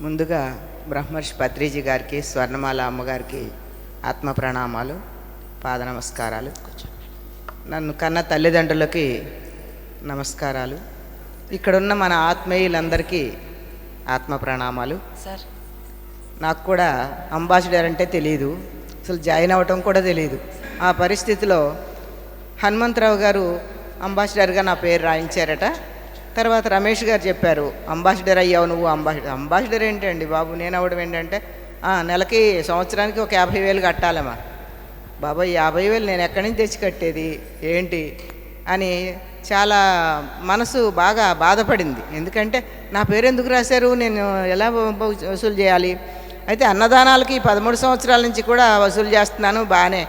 ముందుగా బ్రహ్మర్షి పత్రిజీ గారికి స్వర్ణమాల అమ్మగారికి ఆత్మ ప్రణామాలు పాద నమస్కారాలు. నన్ను కన్న తల్లిదండ్రులకి నమస్కారాలు. ఇక్కడున్న మన ఆత్మీయులందరికీ ఆత్మ ప్రణామాలు. సార్. నాకు కూడా అంబాసిడర్ అంటే తెలియదు అసలు జాయిన్ అవ్వటం కూడా తెలియదు ఆ పరిస్థితిలో హనుమంతరావు గారు అంబాసిడర్గా నా పేరు రాయించారట. తర్వాత రమేష్ గారు చెప్పారు అంబాసిడర్ అయ్యావు నువ్వు అంబాసిడర్ అంబాసిడర్ ఏంటండి బాబు? నేను అవ్వడం ఏంటంటే నెలకి సంవత్సరానికి ఒక యాభై వేలు కట్టాలమ్మా. బాబాయ్ యాభై వేలు నేను ఎక్కడి నుంచి తెచ్చి కట్టేది? ఏంటి? అని చాలా మనసు బాగా బాధపడింది. ఎందుకంటే నా పేరు ఎందుకు రాశారు? నేను ఎలా వసూలు చేయాలి? అయితే అన్నదానాలకి పదమూడు సంవత్సరాల నుంచి కూడా వసూలు చేస్తున్నాను బాగానే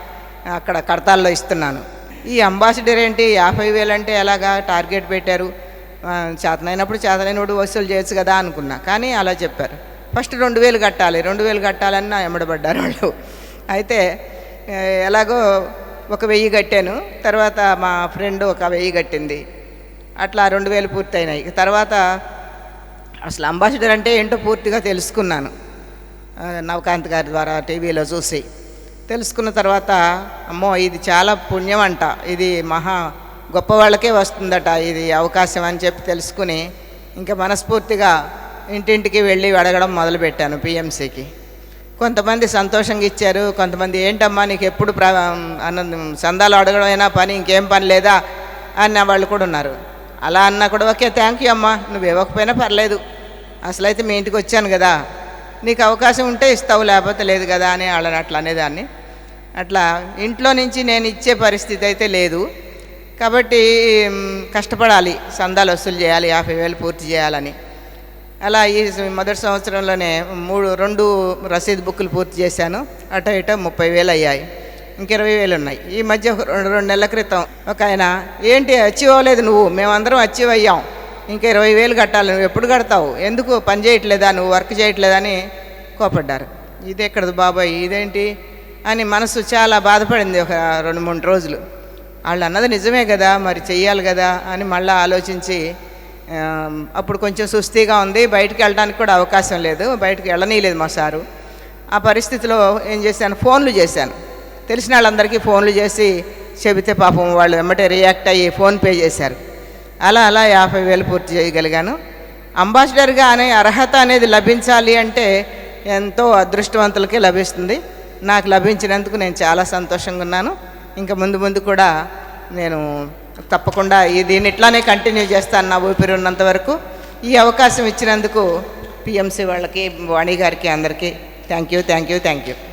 అక్కడ కడతాల్లో ఇస్తున్నాను. ఈ అంబాసిడర్ ఏంటి? యాభై వేలు అంటే ఎలాగా టార్గెట్ పెట్టారు? చేతనైనప్పుడు చేతనైనప్పుడు వసూలు చేయొచ్చు కదా అనుకున్నా. కానీ అలా చెప్పారు. ఫస్ట్ రెండు వేలు కట్టాలి. రెండు వేలు కట్టాలని నా ఎమ్మడబడ్డారు వాళ్ళు. అయితే ఎలాగో ఒక వెయ్యి కట్టాను. తర్వాత మా ఫ్రెండ్ ఒక వెయ్యి కట్టింది. అట్లా రెండు వేలు పూర్తయినాయి. తర్వాత అసలు అంబాసిడర్ అంటే ఏంటో పూర్తిగా తెలుసుకున్నాను. నవకాంత్ గారి ద్వారా టీవీలో చూసి. తెలుసుకున్న తర్వాత అమ్మో ఇది చాలా పుణ్యం అంట ఇది మహా గొప్ప వాళ్ళకే వస్తుందట ఇది అవకాశం అని చెప్పి తెలుసుకుని ఇంకా మనస్ఫూర్తిగా ఇంటింటికి వెళ్ళి అడగడం మొదలుపెట్టాను పిఎంసికి. కొంతమంది సంతోషంగా ఇచ్చారు కొంతమంది ఏంటమ్మా నీకు ఎప్పుడు ప్ర అన్న సందాలు అడగడమైనా పని ఇంకేం పని లేదా అన్న వాళ్ళు కూడా ఉన్నారు. అలా అన్న కూడా ఓకే థ్యాంక్ యూ అమ్మా నువ్వు ఇవ్వకపోయినా పర్లేదు. అసలైతే మీ ఇంటికి వచ్చాను కదా నీకు అవకాశం ఉంటే ఇస్తావు లేకపోతే లేదు కదా అని వాళ్ళని అట్లా అనేదాన్ని. అట్లా ఇంట్లో నుంచి నేను ఇచ్చే పరిస్థితి అయితే లేదు. కాబట్టి కష్టపడాలి. సందాలు వసూలు చేయాలి యాభై వేలు పూర్తి చేయాలని. అలా ఈ మొదటి సంవత్సరంలోనే మూడు రెండు రసీదు బుక్కులు పూర్తి చేశాను. అటో ఇటో ముప్పై వేలు అయ్యాయి. ఇంక ఇరవై వేలు ఉన్నాయి. ఈ మధ్య ఒక రెండు రెండు నెలల క్రితం ఒక ఆయన ఏంటి అచీవ్ అవ్వలేదు నువ్వు? మేమందరం అచీవ్ అయ్యాం. ఇంకా ఇరవై వేలు కట్టాలి. నువ్వు ఎప్పుడు కడతావు? ఎందుకు? పని చేయట్లేదా? నువ్వు వర్క్ చేయట్లేదని కోపడ్డారు. ఇది ఎక్కడది బాబాయ్? ఇదేంటి? అని మనసు చాలా బాధపడింది ఒక రెండు మూడు రోజులు. వాళ్ళు అన్నది నిజమే కదా మరి చెయ్యాలి కదా అని మళ్ళీ ఆలోచించి అప్పుడు కొంచెం సుస్థిగా ఉంది. బయటికి వెళ్ళడానికి కూడా అవకాశం లేదు. బయటికి వెళ్ళనీయలేదు మా సారు. ఆ పరిస్థితిలో ఏం చేశాను? ఫోన్లు చేశాను. తెలిసిన వాళ్ళందరికీ ఫోన్లు చేసి చెబితే పాపం వాళ్ళు వెంబటే రియాక్ట్ అయ్యి ఫోన్ పే చేశారు. అలా అలా యాభై వేలు పూర్తి చేయగలిగాను. అంబాసిడర్గా అనే అర్హత అనేది లభించాలి అంటే ఎంతో అదృష్టవంతులకే లభిస్తుంది. నాకు లభించినందుకు నేను చాలా సంతోషంగా ఉన్నాను. ఇంకా ముందు ముందు కూడా నేను తప్పకుండా ఈ దీన్ని ఇట్లానే కంటిన్యూ చేస్తాను నా ఊపిరి ఉన్నంత వరకు. ఈ అవకాశం ఇచ్చినందుకు పిఎంసి వాళ్ళకి వాణి గారికి అందరికీ thank you thank you thank you